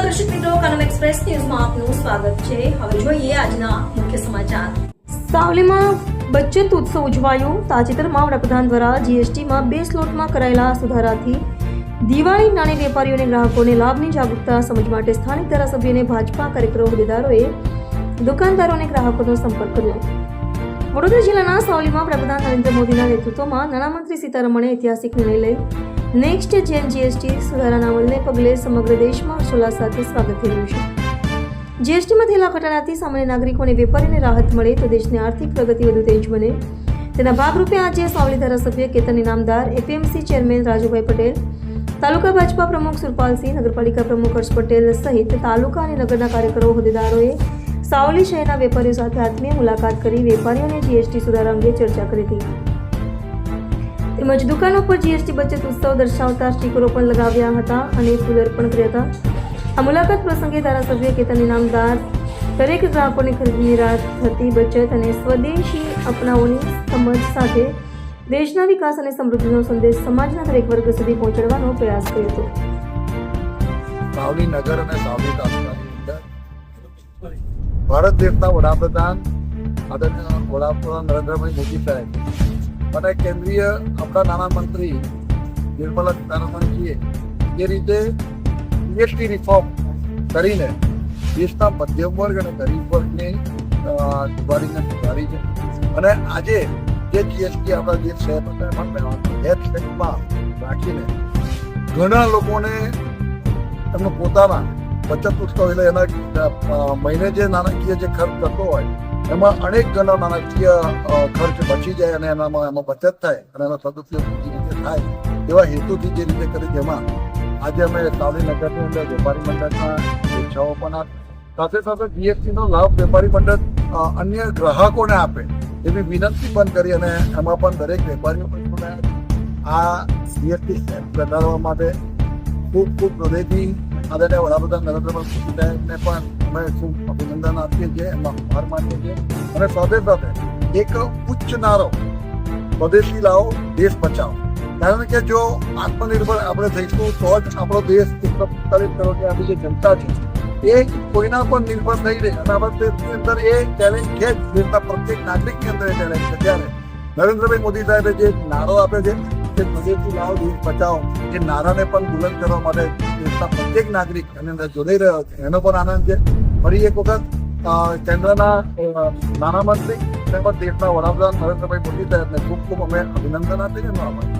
નમસ્કાર દર્શક મિત્રો કનમ એક્સપ્રેસ ન્યૂઝમાં આપનું સ્વાગત છે. હવે જોઈએ આજના મુખ્ય સમાચાર. સાવલીમાં બચત ઉત્સવ ઉજવાયો. તાજેતરમાં વડાપ્રધાન દ્વારા જીએસટીમાં બે સ્લોટમાં કરાયેલા સુધારાથી દિવાળી નાની વેપારીઓ અને ગ્રાહકોને લાભની જાગૃતતા સમજ માટે સ્થાનિક ધારાસભ્ય અને ભાજપા કાર્યક્રમ હોદ્દેદારોએ દુકાનદારો અને ગ્રાહકોનો સંપર્ક કર્યો. વડોદરા જિલ્લાના સાવલીમાં વડાપ્રધાન નરેન્દ્ર મોદીના નેતૃત્વમાં નાણામંત્રી સીતારમણે ઐતિહાસિક નિર્ણય લઈ નેક્સ્ટ જેન જીએસટી સુધારાના અમલને પગલે સમગ્ર દેશમાં હર્ષોલ્લાસ સાથે સ્વાગત થઈ રહ્યું છે. જીએસટીમાં થયેલા ઘટાડાથી સામાન્ય નાગરિકો અને વેપારીને રાહત મળે તો દેશની આર્થિક પ્રગતિ વધુ તેજ બને. તેના ભાગરૂપે આજે સાવલી ધારાસભ્ય કેતન ઇનામદાર એપીએમસી ચેરમેન રાજુભાઈ પટેલ, તાલુકા ભાજપા પ્રમુખ સુરપાલસિંહ, નગરપાલિકા પ્રમુખ હર્ષ પટેલ સહિત તાલુકા અને નગરના કાર્યકરો, હોદ્દેદારોએ સાવલી શહેરના વેપારીઓ સાથે આત્મીય મુલાકાત કરી વેપારીઓને જીએસટી સુધારા અંગે ચર્ચા કરી હતી. તેમજ દુકાનો પર જીએસટી બચત ઉત્સવ દર્શાવતા સ્ટીકરો પણ લગાવ્યા હતા અને ફૂલ અર્પણ કર્યા હતા. આ મુલાકાત પ્રસંગે ધારાસભ્ય કેતન ઇનામદાર દરેક ગ્રાહકોને ખરીદીની રાહત થતી બચત અને સ્વદેશી અપનાવોની સમજ સાથે દેશના વિકાસ અને સમૃદ્ધિનો સંદેશ સમાજના દરેક વર્ગ સુધી પહોંચાડવાનો પ્રયાસ કર્યો હતો. નગર અને સાવલી તાલુકાની અંદર ભારત દેશના વડાપ્રધાન આદરણીય વડાપ્રધાન નરેન્દ્રભાઈ મોદી સાહેબ અને કેન્દ્રીય આપણા નાણામંત્રી નિર્મલા સીતારામનજીએ જે રીતે જીએસટી રિફોર્મ કરીને દેશના મધ્યમ વર્ગ અને ગરીબ વર્ગની દિવાળીને સુધારી છે. અને આજે જે જીએસટી આપણા જે હેલ્થ રાખીને ઘણા લોકોને એમનો પોતાના બચત ઉત્સવ એટલે એના મહિને જે નાણાકીય જે ખર્ચ થતો હોય એમાં અનેક ગણા નાણાકીય ખર્ચ બચી જાય અને એનામાં, એમાં બચત થાય અને એનો સદુપયોગ બીજી રીતે થાય એવા હેતુથી જે રીતે કરી જેમાં આજે અમે સાવલી નગરની અંદર વેપારી મંડળના ઈચ્છાઓ પણ આપી. સાથે સાથે જીએસટીનો લાભ વેપારી મંડળ અન્ય ગ્રાહકોને આપે. એવી વિનંતી પણ કરી અને એમાં પણ દરેક વેપારીઓ પણ આ જીએસટી વધારવા માટે ખૂબ ખૂબ હૃદયથી આદરણીય વડાપ્રધાન નરેન્દ્ર મોદી સાહેબને પણ અમે ખૂબ અભિનંદન આપીએ છીએ એમાં આભાર માનીએ છીએ. અને સાથે સાથે એક ઉચ્ચ નારો સ્વદેશી લાવો, દેશ બચાવો. કારણ કે જો આત્મનિર્ભર આપણે થઈશું, તો જ આપણો દેશ એકસો પિસ્તાલીસ આપણી જે જનતા છે, એ કોઈના પર નિર્ભર નહીં રહે. અને આપણા દેશની અંદર એ ચેલેન્જ છે જ. દેશના પ્રત્યેક નાગરિકની અંદર એ ચેલેન્જ છે. ત્યારે નરેન્દ્રભાઈ મોદી સાહેબે જે નારો આપે છે કે સ્વદેશી લાવો, દેશ બચાવો, એ નારાને પણ બુલંદ કરવા માટે દેશના પ્રત્યેક નાગરિક એની અંદર જોડાઈ રહ્યો છે. એનો પણ આનંદ છે. ફરી એક વખત કેન્દ્રના નાણામંત્રી તેમજ દેશના વડાપ્રધાન નરેન્દ્રભાઈ મોદી સાહેબને ખૂબ ખૂબ અમે અભિનંદન આપીને આભાર.